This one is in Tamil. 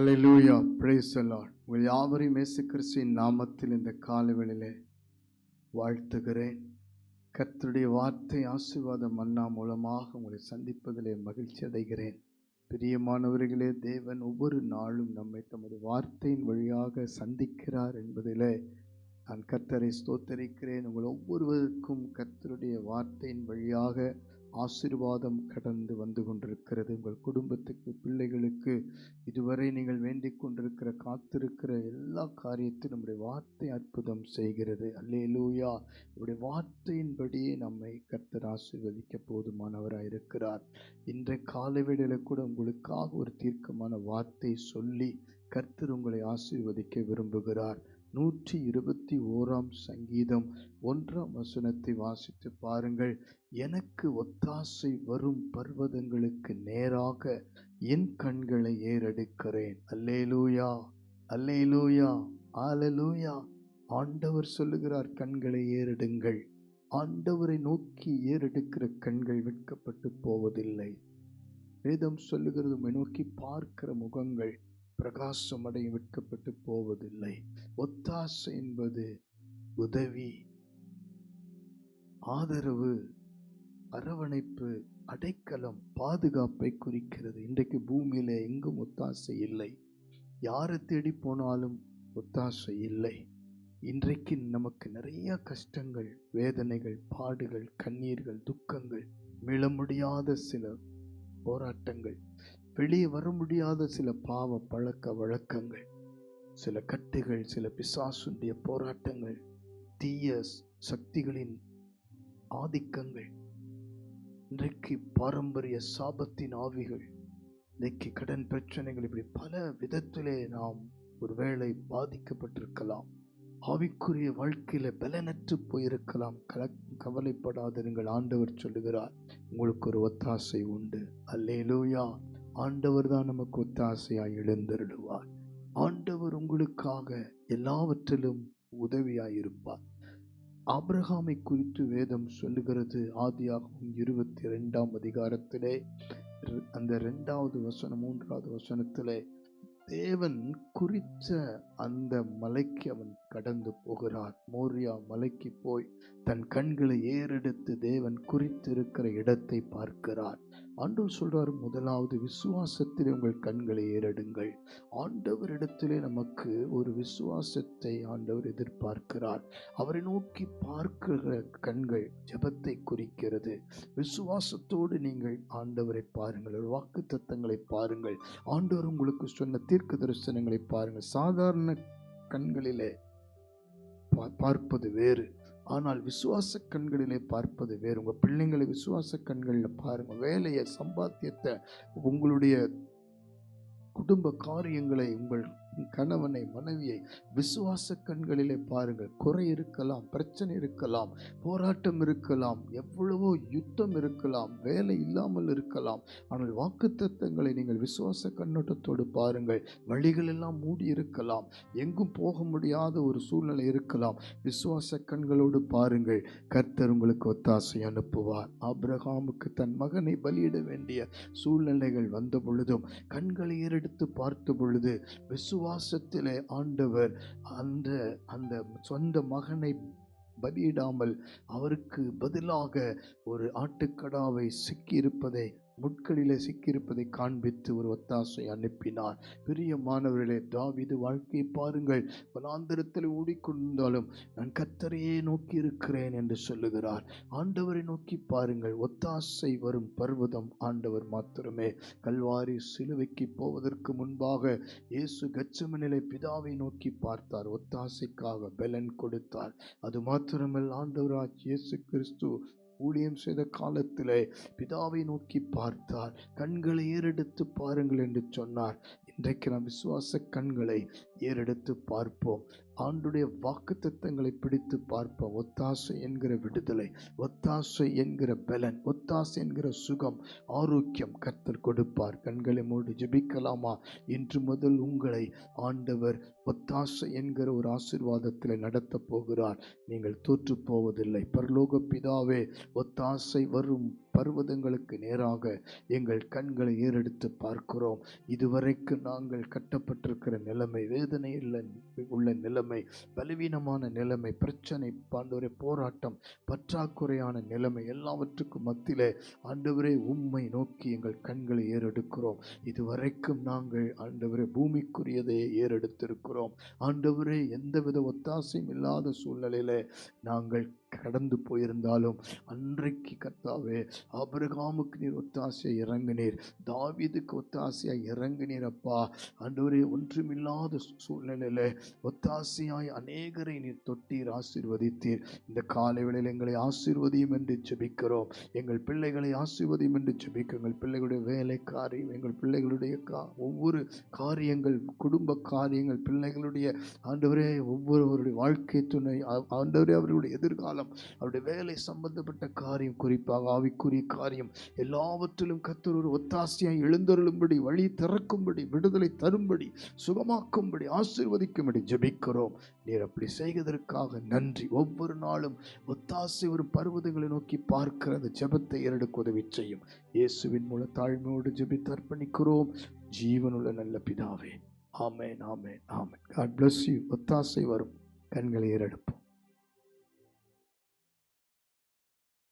ஹalleluya praise the உங்கள் யாவரையும் இயேசு கிறிஸ்துவின் நாமத்தில் இந்த காலவெளியிலே வாழ்த்துகிறேன். கர்த்தருடைய வார்த்தை ஆசீர்வாத மன்னா மூலமாக உங்களை சந்திப்பதிலே மகிழ்ச்சி அடைகிறேன். பிரியமானவர்களே தேவன் ஒவ்வொரு நாளும் நம்மை தமது வார்த்தையின் வழியாக சந்திக்கிறார் என்பதிலே நான் கர்த்தரை ஸ்தோத்தரிக்கிறேன். உங்கள் ஒவ்வொருவருக்கும் கர்த்தருடைய வார்த்தையின் வழியாக ஆசீர்வாதம் கடந்து வந்து கொண்டிருக்கிறது. உங்கள் குடும்பத்துக்கு பிள்ளைகளுக்கு இதுவரை நீங்கள் வேண்டிக் கொண்டிருக்கிற காத்திருக்கிற எல்லா காரியத்தையும் நம்முடைய வார்த்தை அற்புதம் செய்கிறது. அல்லேலூயா. நம்முடைய வார்த்தையின்படியே நம்மை கர்த்தர் ஆசீர்வதிக்க போதுமானவராக இருக்கிறார். இன்றைய காலவேடையில் கூட உங்களுக்காக ஒரு தீர்க்கமான வார்த்தை சொல்லி கர்த்தர் உங்களை ஆசீர்வதிக்க விரும்புகிறார். நூற்றி இருபத்தி ஓராம் சங்கீதம் ஒன்றாம் வசனத்தை வாசித்து பாருங்கள். எனக்கு ஒத்தாசை வரும் பர்வதங்களுக்கு நேராக என் கண்களை ஏறெடுக்கிறேன். அல்லேலூயா அல்லேலூயா ஆலலூயா. ஆண்டவர் சொல்லுகிறார் கண்களை ஏறெடுங்கள். ஆண்டவரை நோக்கி ஏறெடுக்கிற கண்கள் வெட்கப்பட்டு போவதில்லை. வேதம் சொல்லுகிறது நோக்கி பார்க்கிற முகங்கள் பிரகாசம் அடைய விற்கப்பட்டு போவதில்லை. ஒத்தாசை என்பது உதவி ஆதரவு அரவணைப்பு அடைக்கலம் பாதுகாப்பை குறிக்கிறது. இன்றைக்கு பூமியில் எங்கும் ஒத்தாசை இல்லை. யாரை தேடி போனாலும் ஒத்தாசை இல்லை. இன்றைக்கு நமக்கு நிறைய கஷ்டங்கள் வேதனைகள் பாடுகள் கண்ணீர்கள் துக்கங்கள் மீள முடியாத சில போராட்டங்கள். வெளியே வர முடியாத சில பாவ பழக்க வழக்கங்கள் சில கட்டுகள் சில பிசாசுடைய போராட்டங்கள் தீய சக்திகளின் ஆதிக்கங்கள் இன்றைக்கு பாரம்பரிய சாபத்தின் ஆவிகள் இன்றைக்கு கடன் பிரச்சனைகள் இப்படி பல விதத்திலே நாம் ஒருவேளை பாதிக்கப்பட்டிருக்கலாம். ஆவிக்குரிய வாழ்க்கையில பலனற்று போயிருக்கலாம். கல கவலைப்படாதிருங்கள். ஆண்டவர் சொல்லுகிறார் உங்களுக்கு ஒரு ஒத்தாசை உண்டு. அல்லேலூயா. ஆண்டவர் தான் நமக்கு ஒத்தாசையாய் எழுந்திருடுவார் ஆண்டவர் உங்களுக்காக எல்லாவற்றிலும் உதவியாயிருப்பார் ஆப்ரஹாமை குறித்து வேதம் சொல்லுகிறது ஆதியாகவும் இருபத்தி ரெண்டாம் அதிகாரத்திலே அந்த ரெண்டாவது வசனம் மூன்றாவது வசனத்திலே தேவன் குறித்த அந்த மலைக்கு அவன் கடந்து போகிறார். மோரியா மலைக்கு போய் தன் கண்களை ஏறெடுத்து தேவன் குறித்திருக்கிற இடத்தை பார்க்கிறார். ஆண்டவர் சொல்றார் முதலாவது விசுவாசத்திலே உங்கள் கண்களை ஏறெடுங்கள். ஆண்டவரிடத்திலே நமக்கு ஒரு விசுவாசத்தை ஆண்டவர் எதிர்பார்க்கிறார். அவரை நோக்கி பார்க்கிற கண்கள் ஜெபத்தை குறிக்கிறது. விசுவாசத்தோடு நீங்கள் ஆண்டவரை பாருங்கள். ஒரு வாக்கு தத்தங்களை பாருங்கள். ஆண்டவர் உங்களுக்கு சொன்ன தீர்க்க தரிசனங்களை பாருங்கள். சாதாரண கண்களிலே பார்ப்பது வேறு. ஆனால் விசுவாச கண்களிலே பார்ப்பது வேறு. உங்கள் பிள்ளைங்களை விசுவாச கண்களில் பாருங்கள் வேலையை சம்பாத்தியத்தை உங்களுடைய குடும்ப காரியங்களை உங்கள் கணவனை மனைவியை விசுவாச கண்களிலே பாருங்கள். குறை இருக்கலாம் பிரச்சனை இருக்கலாம் போராட்டம் இருக்கலாம் எவ்வளவோ யுத்தம் இருக்கலாம் வேலை இல்லாமல் இருக்கலாம். ஆனால் வாக்குத்தத்தங்களை நீங்கள் விசுவாச கண்ணோட்டத்தோடு பாருங்கள். வழிகள் எல்லாம் மூடி இருக்கலாம். எங்கும் போக முடியாத ஒரு சூழ்நிலை இருக்கலாம். விசுவாச கண்களோடு பாருங்கள். கர்த்தர் உங்களுக்கு ஒத்தாசை அனுப்புவார். ஆப்ரஹாமுக்கு தன் மகனை பலியிட வேண்டிய சூழ்நிலைகள் வந்த பொழுதும் கண்களை ஏறெடுத்து பார்த்த பொழுது விசுவ விசுவாசத்திலே ஆண்டவர் அந்த அந்த சொந்த மகனை பலியிடாமல் அவருக்கு பதிலாக ஒரு ஆட்டுக்கடாவை சிக்கியிருப்பதை முட்களிலே சிக்கியிருப்பதை காண்பித்து ஒரு ஒத்தாசை அனுப்பினார். பெரிய மாணவர்களே தாவிது வாழ்க்கையை பாருங்கள். வனாந்திரத்தில் ஓடிக்கொண்டாலும் நான் கத்தரையே நோக்கி இருக்கிறேன் என்று சொல்லுகிறார். ஆண்டவரை நோக்கி பாருங்கள். ஒத்தாசை வரும் பர்வதம் ஆண்டவர் மாத்திரமே. கல்வாரி சிலுவைக்கு போவதற்கு முன்பாக இயேசு கச்சமனிலை பிதாவை நோக்கி பார்த்தார். ஒத்தாசைக்காக பலன் கொடுத்தார். அது மாத்திரமல்ல ஆண்டவராஜ் இயேசு கிறிஸ்து ஊழியம் செய்த காலத்தில் பிதாவை நோக்கி பார்த்தார். கண்களை ஏறெடுத்து பாருங்கள் என்று சொன்னார். இன்றைக்கு நம் விசுவாச கண்களை ஏறெடுத்து பார்ப்போம். ஆண்டுடைய வாக்குத்தத்தங்களை பிடித்து பார்ப்போம். ஒத்தாசை என்கிற விடுதலை ஒத்தாசை என்கிற பலன் ஒத்தாசை என்கிற சுகம் ஆரோக்கியம் கர்த்தர் கொடுப்பார். கண்களை மூடி ஜெபிக்கலாமா? இன்று முதல் உங்களை ஆண்டவர் ஒத்தாசை என்கிற ஒரு ஆசீர்வாதத்தில் நடத்தப் போகிறார். நீங்கள் தோற்று போவதில்லை. பரலோக பிதாவே ஒத்தாசை வரும் பர்வதங்களுக்கு நேராக எங்கள் கண்களை ஏறெடுத்து பார்க்கிறோம். இதுவரைக்கும் நாங்கள் கட்டப்பட்டிருக்கிற நிலைமை வேதனையில் உள்ள நிலைமை பலவீனமான நிலைமை பிரச்சனை ஆண்டவரே போராட்டம் பற்றாக்குறையான நிலைமை எல்லாவற்றுக்கும் மத்தியிலே ஆண்டவரே உம்மை நோக்கி எங்கள் கண்களை ஏறெடுக்கிறோம். இதுவரைக்கும் நாங்கள் ஆண்டவரே பூமிக்குரியதையே ஏறெடுத்திருக்கிறோம். ஆண்டவரே எந்தவித ஒத்தாசையும் இல்லாத சூழ்நிலையில நாங்கள் கடந்து போயிருந்தாலும் அன்றைக்கு கர்த்தாவே ஆபிரகாமுக்கு நீர் ஒத்தாசையை இறங்கினீர். தாவிதுக்கு ஒத்தாசையாக இறங்கினீர் அப்பா. ஆண்டவரே ஒன்றுமில்லாத சூழ்நிலையில ஒத்தாசையாய் அநேகரை நீர் தொட்டீர் ஆசீர்வதித்தீர். இந்த காலை வேளையில் எங்களை ஆசீர்வதியும் என்று ஜெபிக்கிறோம். எங்கள் பிள்ளைகளை ஆசீர்வதியும் என்று ஜெபிக்கிறோம். எங்கள் பிள்ளைகளுடைய வேலை காரியம் எங்கள் பிள்ளைகளுடைய கா ஒவ்வொரு காரியங்கள் குடும்ப காரியங்கள் பிள்ளைகளுடைய ஆண்டவரே ஒவ்வொருவருடைய வாழ்க்கை துணை ஆண்டவரே அவர்களுடைய எதிர்காலம் அவருடைய வேலை சம்பந்தப்பட்ட காரியம் குறிப்பாக ஆவிக்குரிய காரியம் எல்லாவற்றிலும் கத்தர் ஒரு ஒத்தாசையாய் எழுந்தருளும்படி வழி திறக்கும்படி விடுதலை தரும்படி சுகமாக்கும்படி ஆசீர்வதிக்கும்படி ஜபிக்கிறோம். நீர் அப்படி செய்வதற்காக நன்றி. ஒவ்வொரு நாளும் ஒத்தாசை ஒரு பருவதங்களை நோக்கி பார்க்கிற அந்த ஜபத்தை இரடுக்கு உதவி செய்யும். இயேசுவின் மூல தாழ்மையோடு ஜெபித்து அர்ப்பணிக்கிறோம். ஜீவனுள்ள நல்ல பிதாவே. ஆமேன் ஆமேன் ஆமேன். காட் பிளஸ் யூ ஒத்தாசை வரும். கண்களை ஏறெடுப்போம்.